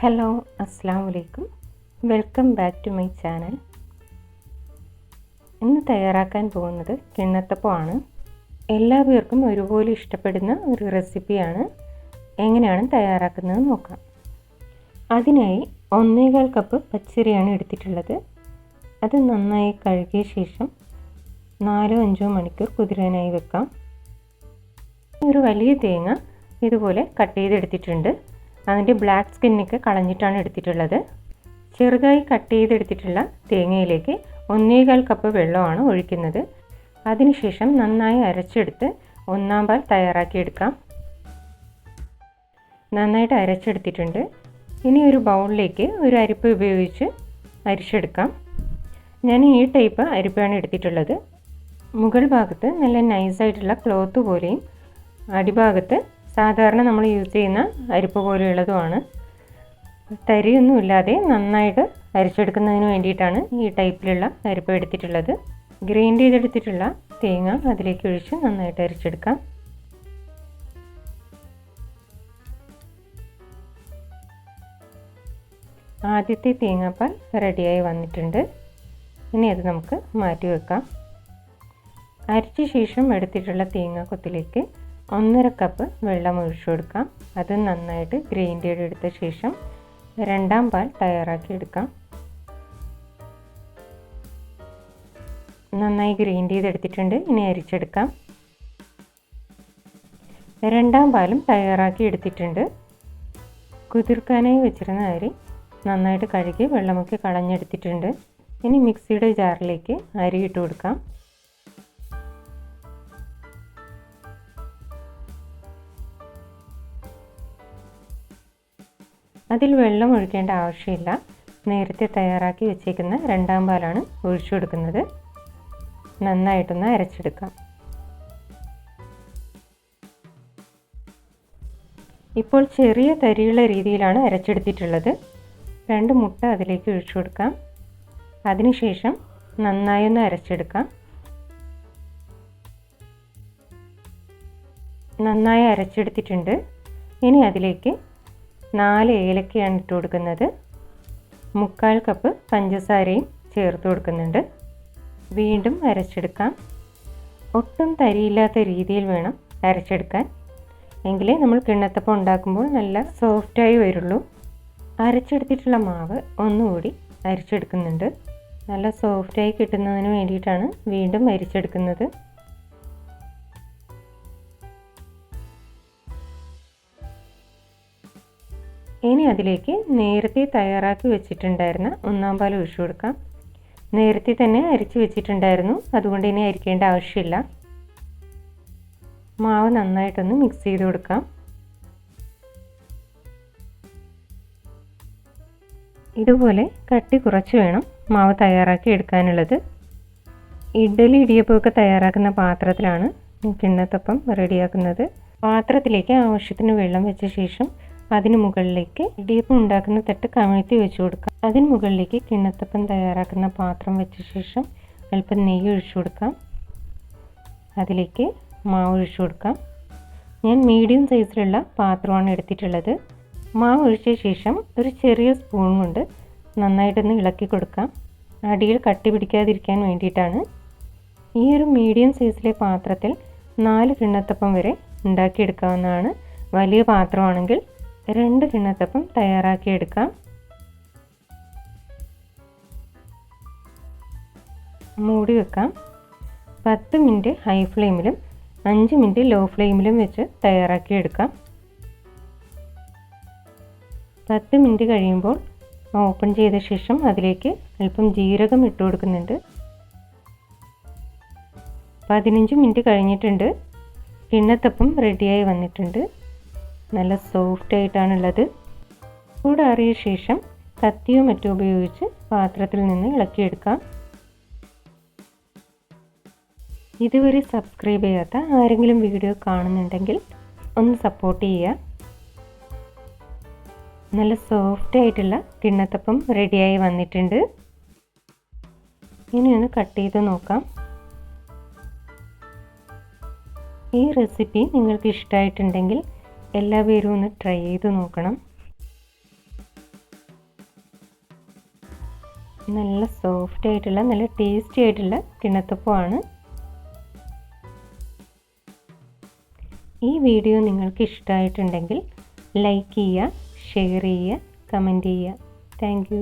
Hello അസ്സാം വലൈക്കും welcome back to my channel. ഇന്ന് തയ്യാറാക്കാൻ പോകുന്നത് കിണ്ണത്തപ്പമാണ്. എല്ലാ പേർക്കും ഒരുപോലെ ഇഷ്ടപ്പെടുന്ന ഒരു റെസിപ്പിയാണ്. എങ്ങനെയാണ് തയ്യാറാക്കുന്നത് നോക്കാം. അതിനായി ഒന്നേകാൽ കപ്പ് പച്ചരിയാണ് എടുത്തിട്ടുള്ളത്. അത് നന്നായി കഴുകിയ ശേഷം നാലോ അഞ്ചോ മണിക്കൂർ കുതിരാനായി വെക്കാം. ഒരു വലിയ തേങ്ങ ഇതുപോലെ കട്ട് ചെയ്തെടുത്തിട്ടുണ്ട്. അതിന്റെ ബ്ലാക്ക് സ്കിന്നൊക്കെ കളഞ്ഞിട്ടാണ് എടുത്തിട്ടുള്ളത്. ചെറുതായി കട്ട് ചെയ്തെടുത്തിട്ടുള്ള തേങ്ങയിലേക്ക് ഒന്നേകാൽ കപ്പ് വെള്ളമാണ് ഒഴിക്കുന്നത്. അതിനുശേഷം നന്നായി അരച്ചെടുത്ത് ഒന്നാം പാൽ തയ്യാറാക്കിയെടുക്കാം. നന്നായിട്ട് അരച്ചെടുത്തിട്ടുണ്ട്. ഇനി ഒരു ബൗളിലേക്ക് ഒരു അരിപ്പ് ഉപയോഗിച്ച് അരിച്ചെടുക്കാം. ഞാൻ ഈ ടൈപ്പ് അരിപ്പാണ് എടുത്തിട്ടുള്ളത്. മുകൾ ഭാഗത്ത് നല്ല നൈസായിട്ടുള്ള ക്ലോത്ത് പോലെയും അടിഭാഗത്ത് സാധാരണ നമ്മൾ യൂസ് ചെയ്യുന്ന അരിപ്പ് പോലെയുള്ളതുമാണ്. തരിയൊന്നുമില്ലാതെ നന്നായിട്ട് അരിച്ചെടുക്കുന്നതിന് വേണ്ടിയിട്ടാണ് ഈ ടൈപ്പിലുള്ള അരിപ്പ് എടുത്തിട്ടുള്ളത്. ഗ്രൈൻഡ് ചെയ്തെടുത്തിട്ടുള്ള തേങ്ങ അതിലേക്ക് ഒഴിച്ച് നന്നായിട്ട് അരിച്ചെടുക്കാം. ആദ്യത്തെ തേങ്ങാപ്പാൽ റെഡിയായി വന്നിട്ടുണ്ട്. ഇനി അത് നമുക്ക് മാറ്റി വെക്കാം. അരിച്ച ശേഷം എടുത്തിട്ടുള്ള തേങ്ങ കൊത്തിലേക്ക് ഒന്നര കപ്പ് വെള്ളം ഒഴിച്ചു കൊടുക്കാം. അത് നന്നായിട്ട് ഗ്രൈൻഡ് ചെയ്തെടുത്ത ശേഷം രണ്ടാം പാൽ തയ്യാറാക്കി എടുക്കാം. നന്നായി ഗ്രൈൻഡ് ചെയ്തെടുത്തിട്ടുണ്ട്. ഇനി അരിച്ചെടുക്കാം. രണ്ടാം പാലും തയ്യാറാക്കി എടുത്തിട്ടുണ്ട്. കുതിർക്കാനായി വെച്ചിരുന്ന അരി നന്നായിട്ട് കഴുകി വെള്ളമൊക്കെ കളഞ്ഞെടുത്തിട്ടുണ്ട്. ഇനി മിക്സിയുടെ ജാറിലേക്ക് അരി ഇട്ട് കൊടുക്കാം. അതിൽ വെള്ളം ഒഴിക്കേണ്ട ആവശ്യമില്ല. നേരത്തെ തയ്യാറാക്കി വെച്ചേക്കുന്ന രണ്ടാം പാലാണ് ഒഴിച്ചു കൊടുക്കുന്നത്. നന്നായിട്ടൊന്ന് അരച്ചെടുക്കാം. ഇപ്പോൾ ചെറിയ തരിയുള്ള രീതിയിലാണ് അരച്ചെടുത്തിട്ടുള്ളത്. രണ്ട് മുട്ട അതിലേക്ക് ഒഴിച്ചു കൊടുക്കാം. അതിനുശേഷം നന്നായി ഒന്ന് അരച്ചെടുക്കാം. നന്നായി അരച്ചെടുത്തിട്ടുണ്ട്. ഇനി അതിലേക്ക് നാല് ഏലക്കയാണ് ഇട്ട് കൊടുക്കുന്നത്. മുക്കാൽ കപ്പ് പഞ്ചസാരയും ചേർത്ത് കൊടുക്കുന്നുണ്ട്. വീണ്ടും അരച്ചെടുക്കാം. ഒട്ടും തരിയില്ലാത്ത രീതിയിൽ വേണം അരച്ചെടുക്കാൻ. എങ്കിലേ നമ്മൾ കിണ്ണത്തപ്പം ഉണ്ടാക്കുമ്പോൾ നല്ല സോഫ്റ്റായി വരുള്ളൂ. അരച്ചെടുത്തിട്ടുള്ള മാവ് ഒന്നുകൂടി അരിച്ചെടുക്കുന്നുണ്ട്. നല്ല സോഫ്റ്റായി കിട്ടുന്നതിന് വേണ്ടിയിട്ടാണ് വീണ്ടും അരിച്ചെടുക്കുന്നത്. ഇനി അതിലേക്ക് നേരത്തെ തയ്യാറാക്കി വെച്ചിട്ടുണ്ടായിരുന്ന ഒന്നാം പാൽ ഒഴിച്ചു കൊടുക്കാം. നേരത്തെ തന്നെ അരിച്ച് വെച്ചിട്ടുണ്ടായിരുന്നു. അതുകൊണ്ട് ഇനി അരിക്കേണ്ട ആവശ്യമില്ല. മാവ് നന്നായിട്ടൊന്ന് മിക്സ് ചെയ്ത് കൊടുക്കാം. ഇതുപോലെ കട്ടി കുറച്ച് വേണം മാവ് തയ്യാറാക്കി എടുക്കാനുള്ളത്. ഇഡ്ഡലി ഇടിയപ്പമൊക്കെ തയ്യാറാക്കുന്ന പാത്രത്തിലാണ് കിണ്ണത്തപ്പം റെഡിയാക്കുന്നത്. പാത്രത്തിലേക്ക് ആവശ്യത്തിന് വെള്ളം വെച്ച ശേഷം അതിന് മുകളിലേക്ക് ഇടിയപ്പം ഉണ്ടാക്കുന്ന തട്ട് കമഴ്ത്തി വെച്ച് കൊടുക്കാം. അതിന് മുകളിലേക്ക് കിണ്ണത്തപ്പം തയ്യാറാക്കുന്ന പാത്രം വെച്ച ശേഷം അല്പം നെയ്യ് ഒഴിച്ചു കൊടുക്കാം. അതിലേക്ക് മാവ് ഒഴിച്ചു കൊടുക്കാം. ഞാൻ മീഡിയം സൈസിലുള്ള പാത്രമാണ് എടുത്തിട്ടുള്ളത്. മാവ് ഒഴിച്ച ശേഷം ഒരു ചെറിയ സ്പൂൺ കൊണ്ട് നന്നായിട്ടൊന്ന് ഇളക്കി കൊടുക്കാം. അടിയിൽ കട്ടി പിടിക്കാതിരിക്കാൻ വേണ്ടിയിട്ടാണ്. ഈ ഒരു മീഡിയം സൈസിലെ പാത്രത്തിൽ നാല് കിണ്ണത്തപ്പം വരെ ഉണ്ടാക്കിയെടുക്കാവുന്നതാണ്. വലിയ പാത്രമാണെങ്കിൽ രണ്ട് കിണ്ണത്തപ്പം തയ്യാറാക്കിയെടുക്കാം മൂടി വെക്കാം. പത്ത് മിനിറ്റ് ഹൈ ഫ്ലെയിമിലും അഞ്ച് മിനിറ്റ് ലോ ഫ്ലെയിമിലും വെച്ച് തയ്യാറാക്കിയെടുക്കാം പത്ത് മിനിറ്റ് കഴിയുമ്പോൾ ഓപ്പൺ ചെയ്ത ശേഷം അതിലേക്ക് അല്പം ജീരകം ഇട്ട് കൊടുക്കുന്നുണ്ട്. പതിനഞ്ച് മിനിറ്റ് കഴിഞ്ഞിട്ടുണ്ട്. കിണ്ണത്തപ്പം റെഡിയായി വന്നിട്ടുണ്ട്. നല്ല സോഫ്റ്റ് ആയിട്ടാണുള്ളത്. ചൂടാറിയ ശേഷം കത്തിയോ മറ്റോ ഉപയോഗിച്ച് പാത്രത്തിൽ നിന്ന് ഇളക്കിയെടുക്കാം. ഇതുവരെ സബ്സ്ക്രൈബ് ചെയ്യാത്ത ആരെങ്കിലും വീഡിയോ കാണുന്നുണ്ടെങ്കിൽ ഒന്ന് സപ്പോർട്ട് ചെയ്യുക. നല്ല സോഫ്റ്റ് ആയിട്ടുള്ള കിണ്ണത്തപ്പം റെഡിയായി വന്നിട്ടുണ്ട്. ഇനി ഒന്ന് കട്ട് ചെയ്ത് നോക്കാം. ഈ റെസിപ്പി നിങ്ങൾക്ക് ഇഷ്ടമായിട്ടുണ്ടെങ്കിൽ എല്ലാവരും ഒന്ന് ട്രൈ ചെയ്ത് നോക്കണം. നല്ല സോഫ്റ്റ് ആയിട്ടുള്ള നല്ല ടേസ്റ്റി ആയിട്ടുള്ള കിണത്തപ്പമാണ്. ഈ വീഡിയോ നിങ്ങൾക്ക് ഇഷ്ടമായിട്ടുണ്ടെങ്കിൽ ലൈക്ക് ചെയ്യുക ഷെയർ ചെയ്യുക കമന്റ് ചെയ്യുക. താങ്ക്